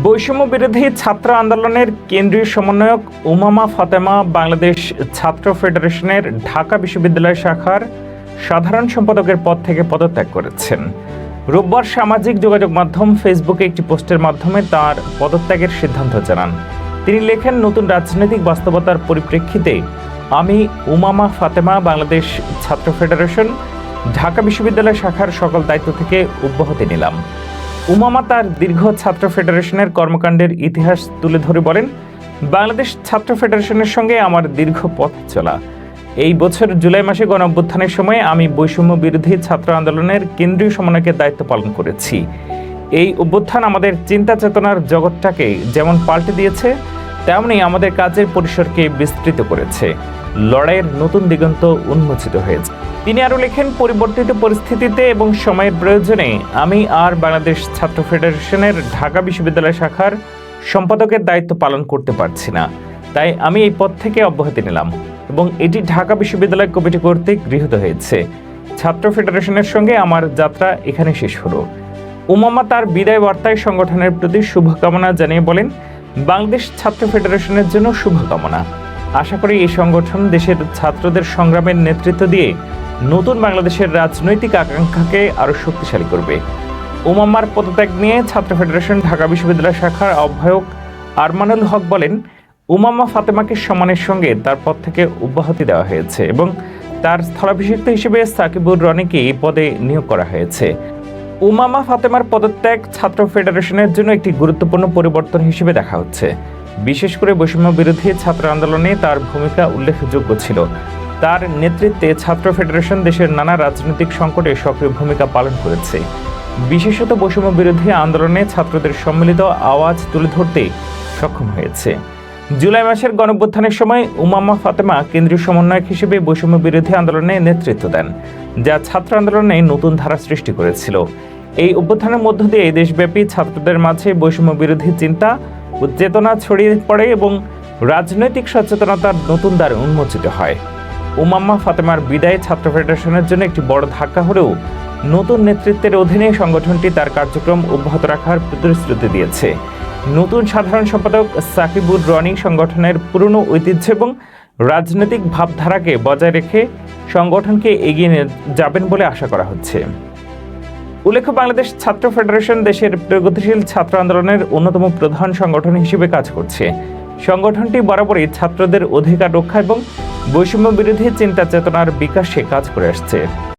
বৈষম্য বিরোধী ছাত্র আন্দোলনের কেন্দ্রীয় সমন্বয়ক উমামা ফাতেমা বাংলাদেশ ছাত্র ফেডারেশনের ঢাকা বিশ্ববিদ্যালয় শাখার সাধারণ সম্পাদকের পদ থেকে পদত্যাগ করেছেন। রোববার সামাজিক যোগাযোগ মাধ্যম ফেসবুকে একটি পোস্টের মাধ্যমে তার পদত্যাগের সিদ্ধান্ত জানান। তিনি লেখেন, নতুন রাজনৈতিক বাস্তবতার পরিপ্রেক্ষিতে আমি উমামা ফাতেমা বাংলাদেশ ছাত্র ফেডারেশন ঢাকা বিশ্ববিদ্যালয় শাখার সকল দায়িত্ব থেকে অব্যাহতি নিলাম। উমামা তার দীর্ঘ ছাত্র ফেডারেশনের কর্মকাণ্ডের ইতিহাস তুলে ধরে বলেন, বাংলাদেশ ছাত্র ফেডারেশনের সঙ্গে আমার দীর্ঘ পথ চলা। এই বছর জুলাই মাসে গণ অভ্যুত্থানের সময় আমি বৈষম্য বিরোধী ছাত্র আন্দোলনের কেন্দ্রীয় সমন্বয়কের দায়িত্ব পালন করেছি। এই অভ্যুত্থান আমাদের চিন্তা চেতনার জগৎটাকে যেমন পাল্টে দিয়েছে তেমনি আমাদের কাজের পরিসরকে বিস্তৃত করেছে। লড়াইয়ের নতুন দিগন্ত উন্মোচিত হয়েছে। তিনি আরও লেখেন, পরিবর্তিত পরিস্থিতিতে এবং সময়ের প্রয়োজনে আমি আর বাংলাদেশ ছাত্র ফেডারেশনের ঢাকা বিশ্ববিদ্যালয় শাখার সম্পাদকের দায়িত্ব পালন করতে পারছি না। তাই আমি এই পদ থেকে অব্যাহতি নিলাম এবং এটি ঢাকা বিশ্ববিদ্যালয় কমিটি কর্তৃক গৃহীত হয়েছে। ছাত্র ফেডারেশনের সঙ্গে আমার যাত্রা এখানে শেষ হলো। উমামা তার বিদায় বার্তায় সংগঠনের প্রতি শুভকামনা জানিয়ে বলেন বাংলাদেশ ছাত্র ফেডারেশনের জন্য শুভকামনা। আশা করি এই সংগঠন দেশের ছাত্রদের সংগ্রামের নেতৃত্ব দিয়ে নতুন বাংলাদেশের রাজনৈতিক আকাঙ্ক্ষাকে আরও শক্তিশালী করবে। উমাম্মার পদত্যাগ নিয়ে ছাত্র ফেডারেশন, ঢাকা বিশ্ববিদ্যালয় শাখার আহ্বায়ক আরমানুল হক বলেন, উমাম্মা ফাতেমাকে সম্মানের সঙ্গে তার পদ থেকে অব্যাহতি দেওয়া হয়েছে এবং তার স্থলাভিষিক্ত হিসেবে সাকিবুর রনিকে এই পদে নিয়োগ করা হয়েছে। উমামা ফাতেমার পদত্যাগ ছাত্র ফেডারেশনের জন্য একটি গুরুত্বপূর্ণ পরিবর্তন হিসেবে দেখা হচ্ছে। বিশেষ করে বৈষম্য বিরোধী ছাত্র আন্দোলনে তার ভূমিকা উল্লেখযোগ্য ছিল। তার নেতৃত্বে ছাত্র ফেডারেশন দেশের নানা রাজনৈতিক সংকটে সক্রিয় ভূমিকা পালন করেছে। বিশেষত বৈষম্য বিরোধী আন্দোলনে ছাত্রদের সম্মিলিত আওয়াজ তুলে ধরতে সক্ষম হয়েছে। জুলাই মাসের গণঅভ্যুত্থানের সময় উমাম্মা ফাতেমা কেন্দ্রীয় সমন্বয়ক হিসেবে বৈষম্য বিরোধী আন্দোলনে নেতৃত্ব দেন, যা ছাত্র আন্দোলনে নতুন ধারা সৃষ্টি করেছিল। এই অভ্যুত্থানের মধ্য দিয়ে দেশব্যাপী ছাত্রদের মাঝে বৈষম্য বিরোধী চিন্তা, চেতনা ছড়িয়ে পড়ে এবং রাজনৈতিক সচেতনতার নতুন দ্বার উন্মোচিত হয়। উমাম্মা ফাতেমার বিদায় ছাত্র ফেডারেশনের জন্য একটি বড় ধাক্কা হলেও নতুন নেতৃত্বের অধীনে সংগঠনটি তার কার্যক্রম অব্যাহত রাখার প্রতিশ্রুতি দিয়েছে। নতুন সাধারণ সম্পাদক সাকিবুর রনি সংগঠনের পুরনো ঐতিহ্য এবং রাজনৈতিক ভাবধারাকে বজায় রেখে সংগঠনকে এগিয়ে যাবেন বলে আশা করা হচ্ছে। উল্লেখ্য, বাংলাদেশ ছাত্র ফেডারেশন দেশের প্রগতিশীল ছাত্র আন্দোলনের অন্যতম প্রধান সংগঠন হিসেবে কাজ করছে। সংগঠনটি বরাবরই ছাত্রদের অধিকার রক্ষা এবং বৈষম্য বিরোধী চিন্তা চেতনার বিকাশে কাজ করে আসছে।